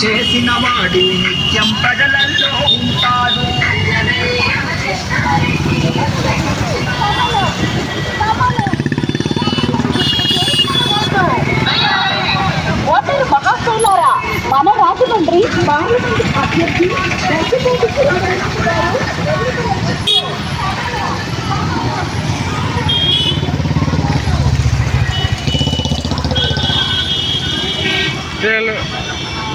చేసిన వాడు నిత్యం ప్రజలలో ఉంటాడు ఓటరు మహాశైలారా మన రాజమండ్రి పార్లమెంట్ అభ్యర్థి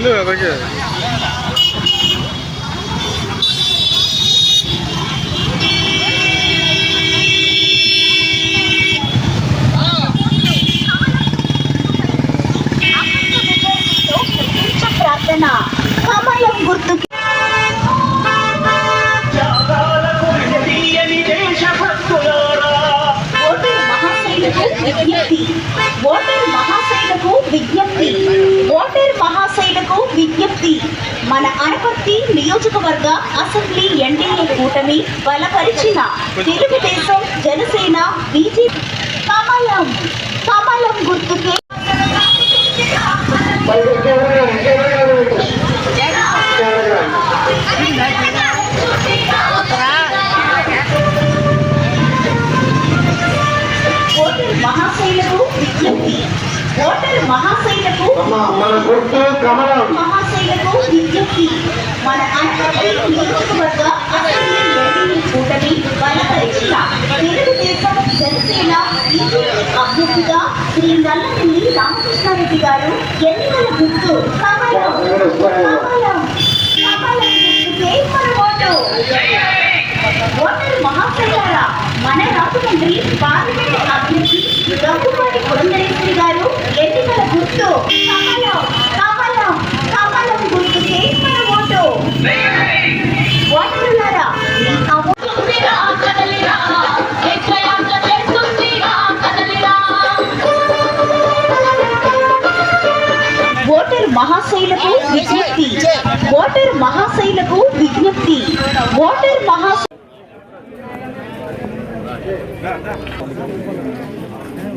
இல்லை அதுக்கு ప్రార్థన సమయం గుర్తుకి మన అనపర్తి నియోజకవర్గ అసెంబ్లీ ఎన్డీఏ కూటమి బలపరిచిన తెలుగుదేశం జనసేన బీజేపీ. కమలం కమలం గుర్తుకే. మహాశైలకు విజ్ఞప్తి. ఓటరు మహాశైలకు మన గుర్తు కమలం విజ్ఞప్తి మన అనపర్తి నియోజకవర్గ అసెంబ్లీ ఎన్డీఏ కూటమి బలపరిచిన తెలుగుదేశం జనసేన అభ్యర్థిగా శ్రీ నల్లమిల్లి రామకృష్ణారెడ్డి గారు ఎన్నికల గుర్తు. కమలం కమలం మన రాజమండ్రి పార్లమెంట్ అభ్యర్థి దగ్గుపాటి పురంధరేశ్వరి గారు ఎన్నికల గుర్తు. కమలం కమలం కమలం గుర్తుకే మన ఓటు ఓటరులారా మీ అమూల్యమైన కదలిరా ఎక్కయాంక చేస్తుందిరా కదలిరా ఓటర్ మహాశైలకు విజ్ఞప్తి. ఓటర్ మహాశైలకు విజ్ఞప్తి. ఓటర్ మహా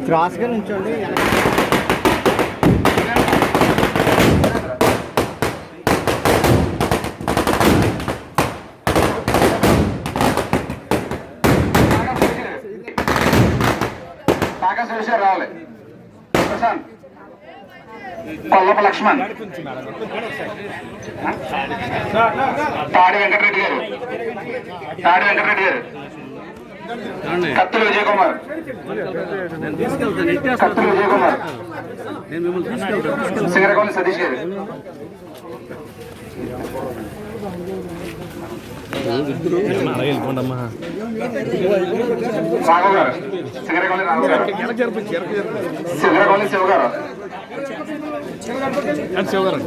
క్రాస్గా నుంచోండి. తాకా సురేష్ రావాలి. ప్రశాంత్. పల్లప లక్ష్మణ్. తాడి వెంకటరెడ్డి గారు. తాడి వెంకటరెడ్డి గారు. కత్తులు విజయ్ కుమార్ కత్తులు విజయ్ కుమార్ సింగరకొండ సతీష్ గారు.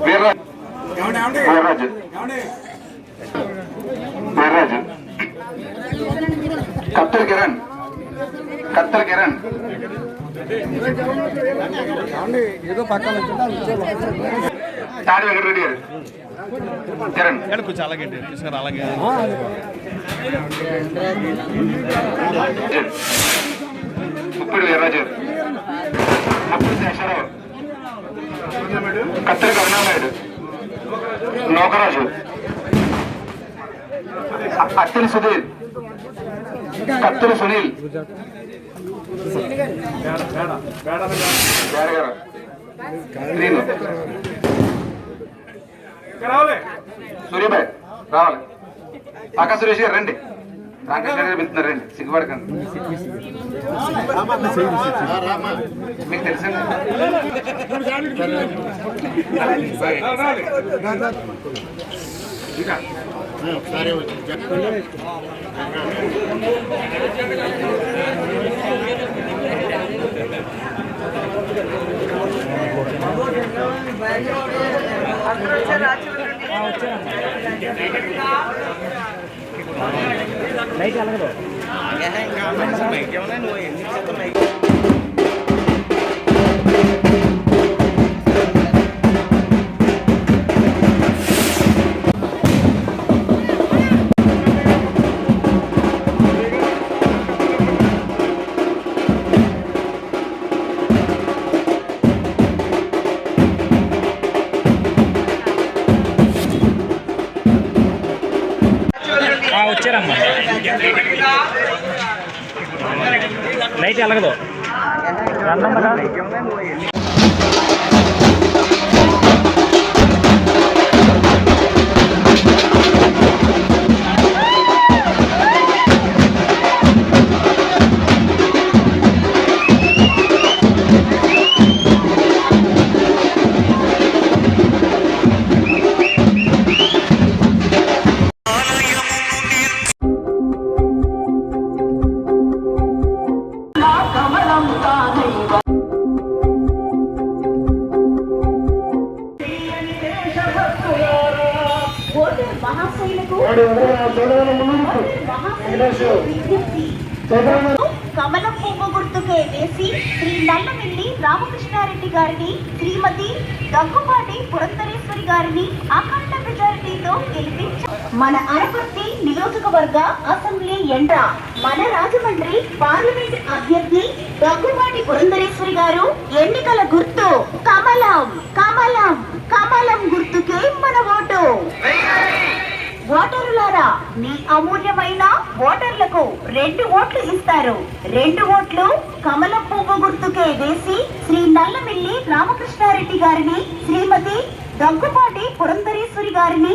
వీర్రాజు వీర్రాజు వీర్రాజు కిరణ్ కత్తెల కిరణ్ ఏదో పక్కన తాడి వెంకటరెడ్డి గారు. కొంచెం అలాగే తీసుకురా అలాగే. ముప్పిడి వీర్రాజు ముప్పిడి శేషారావు. కత్తెల కరుణానాయుడు. నౌకరాజు. అ- అత్తిలి సుధీర్. కత్తుల సునీల్. గారు. సూర్యబాయ్ రావాలి. పక్క సురేష్ గారు రండి. రామకృష్ణ గారు రండి. సిగ్గుపడకండి. మీకు తెలిసింది ఒకసారి లైట్ ఎలాగదు నువ్వు ఎందుకు లైట్ ఎలగదు. కమలం పువ్వు గుర్తుకే వేసి శ్రీ నల్లమిల్లి రామకృష్ణారెడ్డి గారిని శ్రీమతి దగ్గుపాటి పురంధరేశ్వరి గారిని అఖండ మెజారిటీతో గెలిపించ మన అనపర్తి నియోజకవర్గ అసెంబ్లీ ఎండ. మన రాజమండ్రి పార్లమెంట్ అభ్యర్థి దగ్గుపాటి పురంధరేశ్వరి గారు ఎన్నికల గుర్తు. కమలం కమలం కమలం గుర్తుకే మన ఓటు. ఓటరులారా మీ అమూల్యమైన ఓటర్లకు రెండు ఓట్లు ఇస్తారు. రెండు ఓట్లు కమల పువ్వు గుర్తుకే వేసి శ్రీ నల్లమిల్లి రామకృష్ణారెడ్డి గారిని శ్రీమతి దగ్గుపాటి పురంధరేశ్వరి గారిని.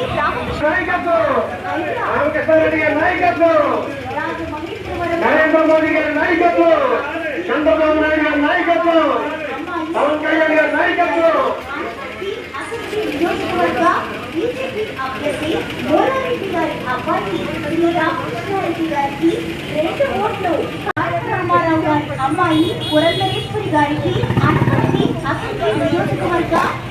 నల్లమిల్లి రామకృష్ణారెడ్డి గారి నాయకత్వం నరేంద్ర మోదీ గారి నాయకత్వం చంద్రబాబు నాయుడు గారి నాయకత్వం పవన్ కళ్యాణ్ గారి నాయకత్వం బీజేపీ అభ్యర్థి మోరారెడ్డి గారి అబ్బాయి శ్రీ రామకృష్ణారెడ్డి గారికి రెండు ఓట్లు రామారావు గారి అమ్మాయి పురంధరేశ్వరి గారికి అసెంబ్లీ నియోజకవర్గ